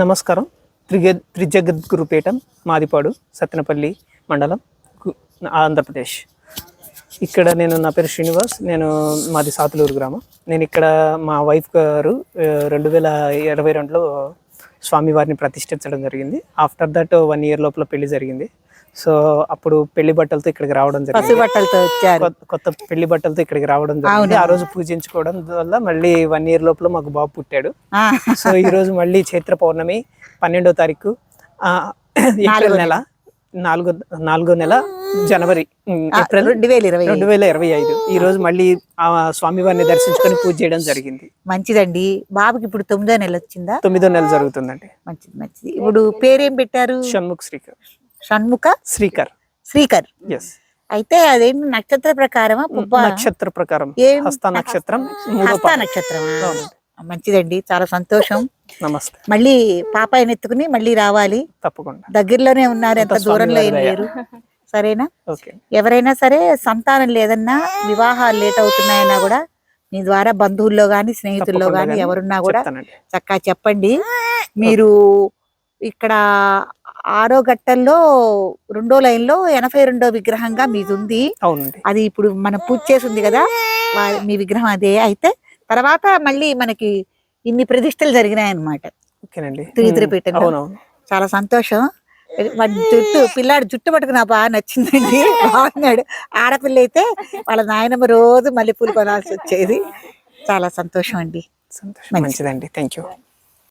నమస్కారం. త్రిగ త్రిజగద్గురుపీఠం మాదిపాడు సత్తెనపల్లి మండలం ఆంధ్రప్రదేశ్. ఇక్కడ నేను నా పేరు శ్రీనివాస్ నేను మాది సాతులూరు గ్రామం. నేను ఇక్కడ మా వైఫ్ గారు రెండు వేల ఇరవై రెండులో స్వామివారిని ప్రతిష్ఠించడం జరిగింది. ఆఫ్టర్ దట్ వన్ ఇయర్ లోపల పెళ్ళి జరిగింది. సో అప్పుడు పెళ్ళి బట్టలతో ఇక్కడికి రావడం జరిగింది. బట్టలతో వచ్చారు. కొత్త- పెళ్ళి బట్టలతో ఇక్కడికి రావడం జరిగింది. ఆ రోజు పూజించుకోవడం వల్ల మళ్ళీ వన్ ఇయర్ లోపల మాకు బాబు పుట్టాడు. సో ఈ రోజు మళ్ళీ చైత్ర పౌర్ణమి పన్నెండో తారీఖు ఆ, ఏప్రిల్ నెల నాలుగో నాలుగో నెల జనవరి ఏప్రిల్ రెండు వేల ఇరవై రెండు వేల ఇరవై ఐదు. ఈ రోజు మళ్ళీ ఆ స్వామివారిని దర్శించుకొని పూజ చేయడం జరిగింది. మంచిదండి. బాబుకి ఇప్పుడు తొమ్మిదో నెల వచ్చిందా? తొమ్మిదో నెల జరుగుతుందండి. మంచిది మంచిది. ఇప్పుడు పేరేం పెట్టారు? షణ్ముఖ్ శ్రీకర్. షణ్ముఖ శ్రీకర్. శ్రీకర్. ఎస్ అయితే అదేంటి నక్షత్ర ప్రకారమా నక్షత్ర ప్రకారం. హస్త నక్షత్రం హస్త. నక్షత్రం. మంచిదండి చాలా సంతోషం. నమస్తే. మళ్ళీ పాపాయిని ఎత్తుకుని మళ్ళీ రావాలి. తప్పకుండా. దగ్గరలోనే ఉన్నారు ఎంత దూరంలో ఏం లేరు. సరేనా? ఓకే. ఎవరైనా సరే సంతానం లేదన్నా వివాహాలు లేట్ అవుతున్నాయన్నా కూడా మీ ద్వారా బంధువుల్లో గాని స్నేహితుల్లో గాని ఎవరున్నా కూడా చక్కగా చెప్పండి. మీరు ఇక్కడ ఆరో ఘట్టంలో రెండో లైన్లో ఎనభై రెండో విగ్రహంగా మీది ఉంది అవునండి. అది ఇప్పుడు మనం పూజ చేసి ఉంది కదా మీ విగ్రహం అదే అయితే తర్వాత మళ్ళీ మనకి ఇన్ని ప్రతిష్టలు జరిగినాయి. అవునవును. చాలా సంతోషం. వాడి జుట్టు పిల్లాడి జుట్టు పట్టుకు నాకు బాగా నచ్చిందండి. బాగున్నాడు. ఆడపిల్ల అయితే వాళ్ళ నాయనమ్మ రోజు మల్లెపూలు కొనాల్సి వచ్చేది. చాలా సంతోషం అండి. సంతోషం. మంచిది. మంచిదండి. Thank you